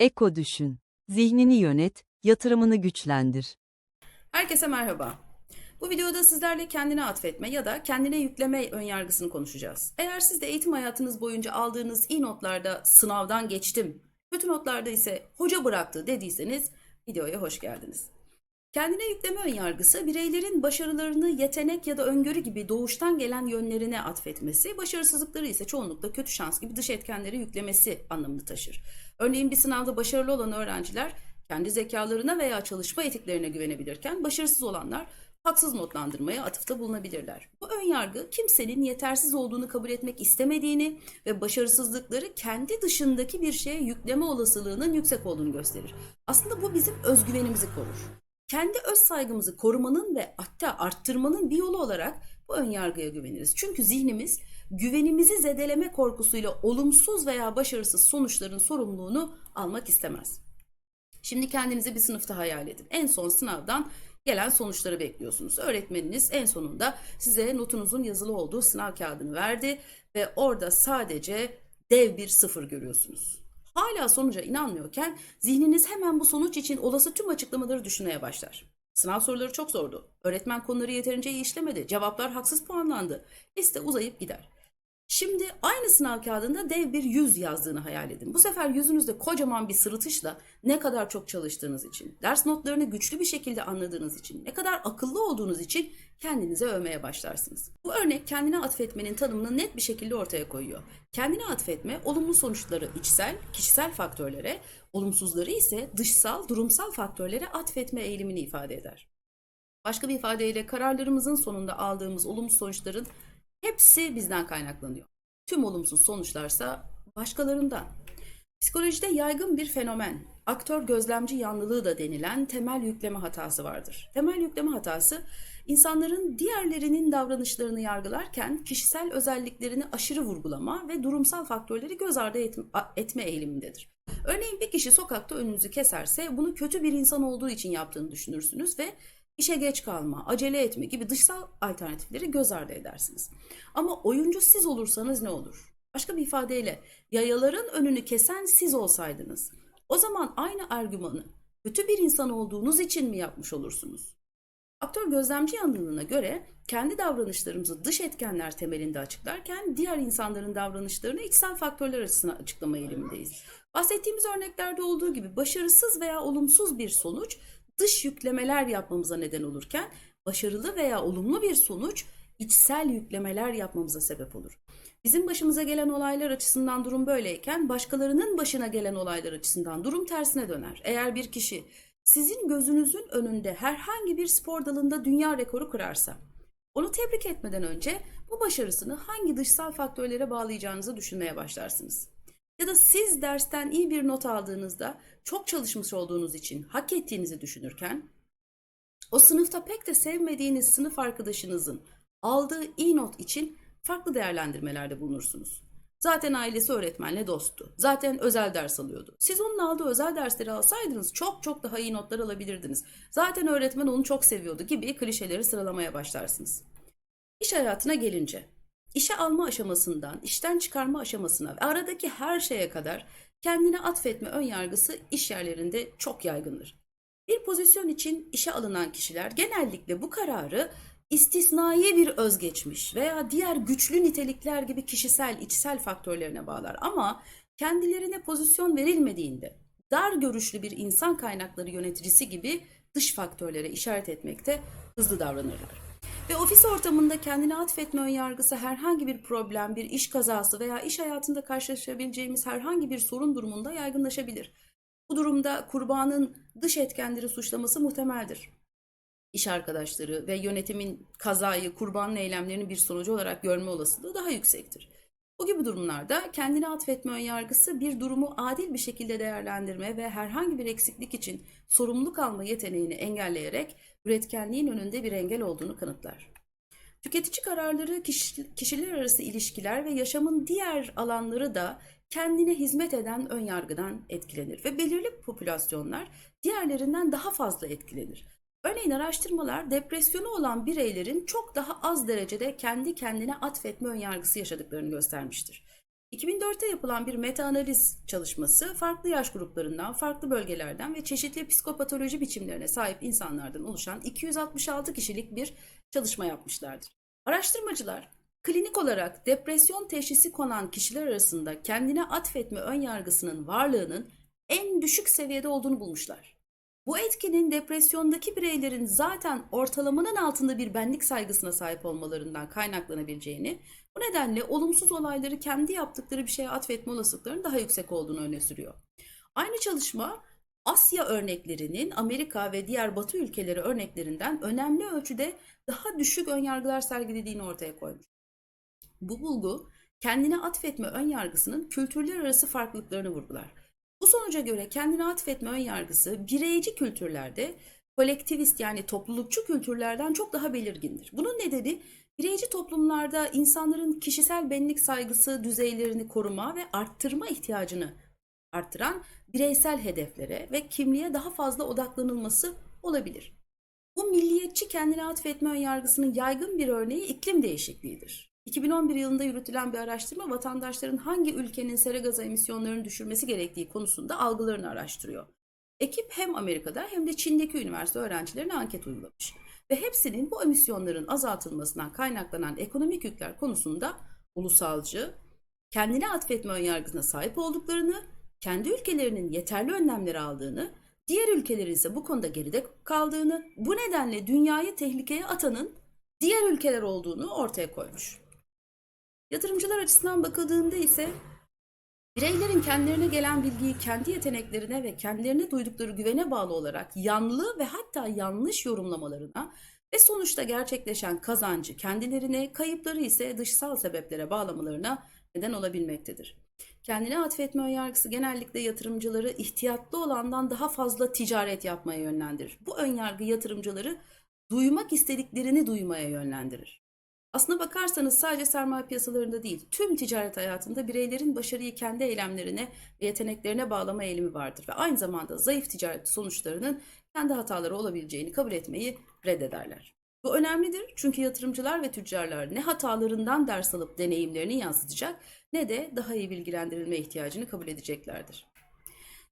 Eko düşün. Zihnini yönet, yatırımını güçlendir. Herkese merhaba. Bu videoda sizlerle kendine atfetme ya da kendine yükleme önyargısını konuşacağız. Eğer siz de eğitim hayatınız boyunca aldığınız iyi notlarda sınavdan geçtim, kötü notlarda ise hoca bıraktı dediyseniz videoya hoş geldiniz. Kendine yükleme önyargısı bireylerin başarılarını yetenek ya da öngörü gibi doğuştan gelen yönlerine atfetmesi, başarısızlıkları ise çoğunlukla kötü şans gibi dış etkenleri yüklemesi anlamını taşır. Örneğin bir sınavda başarılı olan öğrenciler kendi zekalarına veya çalışma etiklerine güvenebilirken başarısız olanlar haksız notlandırmaya atıfta bulunabilirler. Bu önyargı kimsenin yetersiz olduğunu kabul etmek istemediğini ve başarısızlıkları kendi dışındaki bir şeye yükleme olasılığının yüksek olduğunu gösterir. Aslında bu bizim özgüvenimizi korur. Kendi öz saygımızı korumanın ve hatta arttırmanın bir yolu olarak bu önyargıya güveniriz. Çünkü zihnimiz güvenimizi zedeleme korkusuyla olumsuz veya başarısız sonuçların sorumluluğunu almak istemez. Şimdi kendinizi bir sınıfta hayal edin. En son sınavdan gelen sonuçları bekliyorsunuz. Öğretmeniniz en sonunda size notunuzun yazılı olduğu sınav kağıdını verdi ve orada sadece dev bir sıfır görüyorsunuz. Hala sonuca inanmıyorken zihniniz hemen bu sonuç için olası tüm açıklamaları düşünmeye başlar. Sınav soruları çok zordu. Öğretmen konuları yeterince iyi işlemedi. Cevaplar haksız puanlandı. Liste uzayıp gider. Şimdi aynı sınav kağıdında dev bir yüz yazdığını hayal edin. Bu sefer yüzünüzde kocaman bir sırıtışla ne kadar çok çalıştığınız için, ders notlarını güçlü bir şekilde anladığınız için, ne kadar akıllı olduğunuz için kendinize övmeye başlarsınız. Bu örnek kendine atfetmenin tanımını net bir şekilde ortaya koyuyor. Kendine atfetme olumlu sonuçları içsel, kişisel faktörlere, olumsuzları ise dışsal, durumsal faktörlere atfetme eğilimini ifade eder. Başka bir ifadeyle kararlarımızın sonunda aldığımız olumsuz sonuçların hepsi bizden kaynaklanıyor. Tüm olumsuz sonuçlarsa başkalarından. Psikolojide yaygın bir fenomen, aktör gözlemci yanlılığı da denilen temel yükleme hatası vardır. Temel yükleme hatası, insanların diğerlerinin davranışlarını yargılarken kişisel özelliklerini aşırı vurgulama ve durumsal faktörleri göz ardı etme eğilimindedir. Örneğin bir kişi sokakta önünüzü keserse bunu kötü bir insan olduğu için yaptığını düşünürsünüz ve işe geç kalma, acele etme gibi dışsal alternatifleri göz ardı edersiniz. Ama oyuncu siz olursanız ne olur? Başka bir ifadeyle yayaların önünü kesen siz olsaydınız o zaman aynı argümanı kötü bir insan olduğunuz için mi yapmış olursunuz? Aktör gözlemci yanlılığına göre kendi davranışlarımızı dış etkenler temelinde açıklarken diğer insanların davranışlarını içsel faktörler açısından açıklama eğilimindeyiz. Bahsettiğimiz örneklerde olduğu gibi başarısız veya olumsuz bir sonuç dış yüklemeler yapmamıza neden olurken başarılı veya olumlu bir sonuç içsel yüklemeler yapmamıza sebep olur. Bizim başımıza gelen olaylar açısından durum böyleyken başkalarının başına gelen olaylar açısından durum tersine döner. Eğer bir kişi sizin gözünüzün önünde herhangi bir spor dalında dünya rekoru kırarsa onu tebrik etmeden önce bu başarısını hangi dışsal faktörlere bağlayacağınızı düşünmeye başlarsınız. Ya da siz dersten iyi bir not aldığınızda çok çalışmış olduğunuz için hak ettiğinizi düşünürken o sınıfta pek de sevmediğiniz sınıf arkadaşınızın aldığı iyi not için farklı değerlendirmelerde bulunursunuz. Zaten ailesi öğretmenle dosttu. Zaten özel ders alıyordu. Siz onun aldığı özel dersleri alsaydınız çok çok daha iyi notlar alabilirdiniz. Zaten öğretmen onu çok seviyordu gibi klişeleri sıralamaya başlarsınız. İş hayatına gelince İşe alma aşamasından, işten çıkarma aşamasına ve aradaki her şeye kadar kendine atfetme önyargısı iş yerlerinde çok yaygındır. Bir pozisyon için işe alınan kişiler genellikle bu kararı istisnai bir özgeçmiş veya diğer güçlü nitelikler gibi kişisel, içsel faktörlerine bağlar. Ama kendilerine pozisyon verilmediğinde dar görüşlü bir insan kaynakları yöneticisi gibi dış faktörlere işaret etmekte hızlı davranırlar. Ve ofis ortamında kendine atfetme önyargısı herhangi bir problem, bir iş kazası veya iş hayatında karşılaşabileceğimiz herhangi bir sorun durumunda yaygınlaşabilir. Bu durumda kurbanın dış etkenleri suçlaması muhtemeldir. İş arkadaşları ve yönetimin kazayı, kurbanın eylemlerinin bir sonucu olarak görme olasılığı daha yüksektir. Bu gibi durumlarda kendine atfetme önyargısı bir durumu adil bir şekilde değerlendirme ve herhangi bir eksiklik için sorumluluk alma yeteneğini engelleyerek üretkenliğin önünde bir engel olduğunu kanıtlar. Tüketici kararları, kişiler arası ilişkiler ve yaşamın diğer alanları da kendine hizmet eden önyargıdan etkilenir ve belirli popülasyonlar diğerlerinden daha fazla etkilenir. Örneğin araştırmalar depresyonu olan bireylerin çok daha az derecede kendi kendine atfetme önyargısı yaşadıklarını göstermiştir. 2004'te yapılan bir meta-analiz çalışması farklı yaş gruplarından, farklı bölgelerden ve çeşitli psikopatoloji biçimlerine sahip insanlardan oluşan 266 kişilik bir çalışma yapmışlardır. Araştırmacılar klinik olarak depresyon teşhisi konan kişiler arasında kendine atfetme ön yargısının varlığının en düşük seviyede olduğunu bulmuşlar. Bu etkinin depresyondaki bireylerin zaten ortalamanın altında bir benlik saygısına sahip olmalarından kaynaklanabileceğini, bu nedenle olumsuz olayları kendi yaptıkları bir şeye atfetme olasılıklarının daha yüksek olduğunu öne sürüyor. Aynı çalışma Asya örneklerinin Amerika ve diğer Batı ülkeleri örneklerinden önemli ölçüde daha düşük önyargılar sergilediğini ortaya koymuş. Bu bulgu kendine atfetme ön yargısının kültürler arası farklılıklarını vurgular. Sonuca göre kendine atfetme ön yargısı bireyci kültürlerde kolektivist yani toplulukçu kültürlerden çok daha belirgindir. Bunun nedeni bireyci toplumlarda insanların kişisel benlik saygısı düzeylerini koruma ve arttırma ihtiyacını arttıran bireysel hedeflere ve kimliğe daha fazla odaklanılması olabilir. Bu milliyetçi kendine atfetme ön yargısının yaygın bir örneği iklim değişikliğidir. 2011 yılında yürütülen bir araştırma vatandaşların hangi ülkenin sera gazı emisyonlarını düşürmesi gerektiği konusunda algılarını araştırıyor. Ekip hem Amerika'da hem de Çin'deki üniversite öğrencilerine anket uygulamış ve hepsinin bu emisyonların azaltılmasından kaynaklanan ekonomik yükler konusunda ulusalcı, kendine atfetme önyargısına sahip olduklarını, kendi ülkelerinin yeterli önlemleri aldığını, diğer ülkelerin ise bu konuda geride kaldığını, bu nedenle dünyayı tehlikeye atanın diğer ülkeler olduğunu ortaya koymuş. Yatırımcılar açısından bakıldığında ise bireylerin kendilerine gelen bilgiyi kendi yeteneklerine ve kendilerine duydukları güvene bağlı olarak yanlı ve hatta yanlış yorumlamalarına ve sonuçta gerçekleşen kazancı kendilerine, kayıpları ise dışsal sebeplere bağlamalarına neden olabilmektedir. Kendine atfetme önyargısı genellikle yatırımcıları ihtiyatlı olandan daha fazla ticaret yapmaya yönlendirir. Bu önyargı yatırımcıları duymak istediklerini duymaya yönlendirir. Aslına bakarsanız sadece sermaye piyasalarında değil, tüm ticaret hayatında bireylerin başarıyı kendi eylemlerine ve yeteneklerine bağlama eğilimi vardır ve aynı zamanda zayıf ticaret sonuçlarının kendi hataları olabileceğini kabul etmeyi reddederler. Bu önemlidir çünkü yatırımcılar ve tüccarlar ne hatalarından ders alıp deneyimlerini yansıtacak ne de daha iyi bilgilendirilme ihtiyacını kabul edeceklerdir.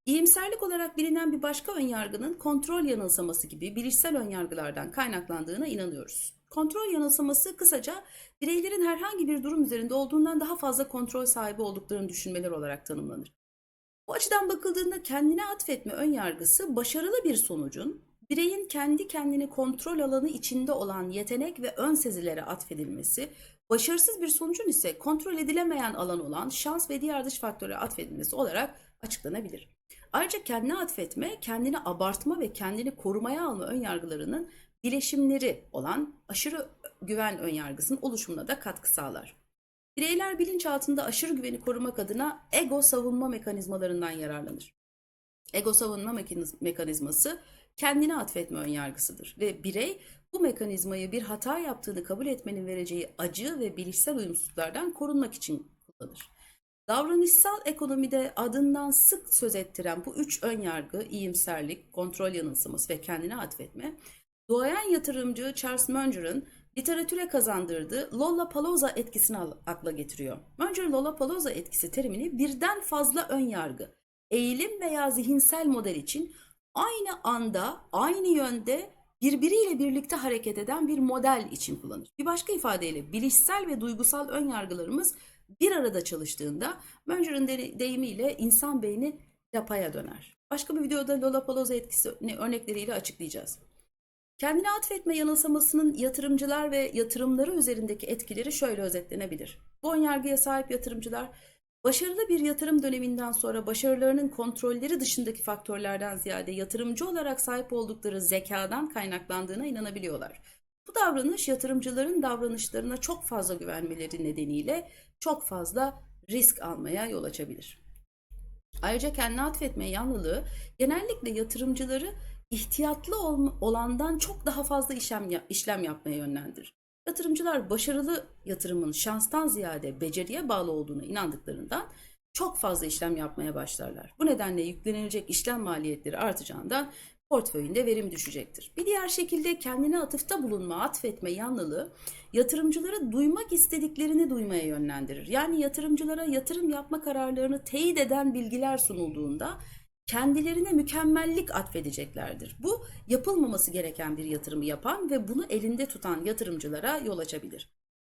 İyimserlik olarak bilinen bir başka önyargının kontrol yanılsaması gibi bilişsel önyargılardan kaynaklandığına inanıyoruz. Kontrol yanılsaması kısaca bireylerin herhangi bir durum üzerinde olduğundan daha fazla kontrol sahibi olduklarını düşünmeler olarak tanımlanır. Bu açıdan bakıldığında kendine atfetme önyargısı başarılı bir sonucun bireyin kendi kendini kontrol alanı içinde olan yetenek ve ön sezilere atfedilmesi, başarısız bir sonucun ise kontrol edilemeyen alan olan şans ve diğer dış faktörlere atfedilmesi olarak açıklanabilir. Ayrıca kendine atfetme, kendini abartma ve kendini korumaya alma önyargılarının bileşimleri olan aşırı güven önyargısının oluşumuna da katkı sağlar. Bireyler bilinçaltında aşırı güveni korumak adına ego savunma mekanizmalarından yararlanır. Ego savunma mekaniz- mekanizması kendine atfetme önyargısıdır ve birey bu mekanizmayı bir hata yaptığını kabul etmenin vereceği acı ve bilişsel uyumsuzluklardan korunmak için kullanır. Davranışsal ekonomide adından sık söz ettiren bu üç ön yargı, iyimserlik, kontrol yanılsaması ve kendine atfetme, doğayan yatırımcı Charles Munger'ın literatüre kazandırdığı Lollapalooza etkisini akla getiriyor. Munger Lollapalooza etkisi terimini birden fazla ön yargı, eğilim veya zihinsel model için aynı anda, aynı yönde birbiriyle birlikte hareket eden bir model için kullanır. Bir başka ifadeyle bilişsel ve duygusal ön yargılarımız bir arada çalıştığında Munger'ın de- deyimiyle insan beyni yapaya döner. Başka bir videoda Lollapalooza etkisini örnekleriyle açıklayacağız. Kendine atfetme yanılsamasının yatırımcılar ve yatırımları üzerindeki etkileri şöyle özetlenebilir. Bu önyargıya sahip yatırımcılar başarılı bir yatırım döneminden sonra başarılarının kontrolleri dışındaki faktörlerden ziyade yatırımcı olarak sahip oldukları zekadan kaynaklandığına inanabiliyorlar. Bu davranış yatırımcıların davranışlarına çok fazla güvenmeleri nedeniyle çok fazla risk almaya yol açabilir. Ayrıca kendine atfetme yanlılığı genellikle yatırımcıları ihtiyatlı ol- olandan çok daha fazla işlem, işlem yapmaya yönlendirir. Yatırımcılar başarılı yatırımın şanstan ziyade beceriye bağlı olduğuna inandıklarından çok fazla işlem yapmaya başlarlar. Bu nedenle yüklenilecek işlem maliyetleri artacağından portföyünde verim düşecektir. Bir diğer şekilde kendine atıfta bulunma, atfetme yanlılığı yatırımcıları duymak istediklerini duymaya yönlendirir. Yani yatırımcılara yatırım yapma kararlarını teyit eden bilgiler sunulduğunda kendilerine mükemmellik atfedeceklerdir. Bu yapılmaması gereken bir yatırımı yapan ve bunu elinde tutan yatırımcılara yol açabilir.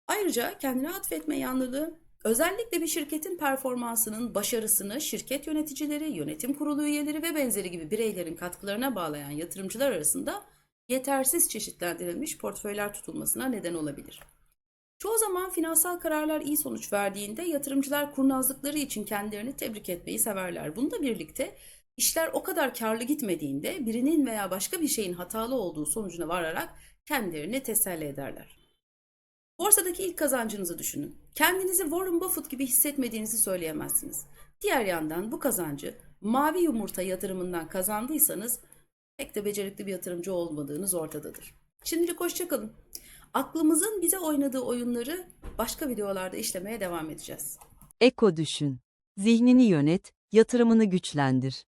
Ayrıca kendine atfetme yanlılığı özellikle bir şirketin performansının başarısını şirket yöneticileri, yönetim kurulu üyeleri ve benzeri gibi bireylerin katkılarına bağlayan yatırımcılar arasında yetersiz çeşitlendirilmiş portföyler tutulmasına neden olabilir. Çoğu zaman finansal kararlar iyi sonuç verdiğinde yatırımcılar kurnazlıkları için kendilerini tebrik etmeyi severler. Bununla birlikte işler o kadar karlı gitmediğinde birinin veya başka bir şeyin hatalı olduğu sonucuna vararak kendilerini teselli ederler. Borsadaki ilk kazancınızı düşünün. Kendinizi Warren Buffett gibi hissetmediğinizi söyleyemezsiniz. Diğer yandan bu kazancı mavi yumurta yatırımından kazandıysanız pek de becerikli bir yatırımcı olmadığınız ortadadır. Şimdilik hoşçakalın. Aklımızın bize oynadığı oyunları başka videolarda işlemeye devam edeceğiz. Eko düşün. Zihnini yönet, yatırımını güçlendir.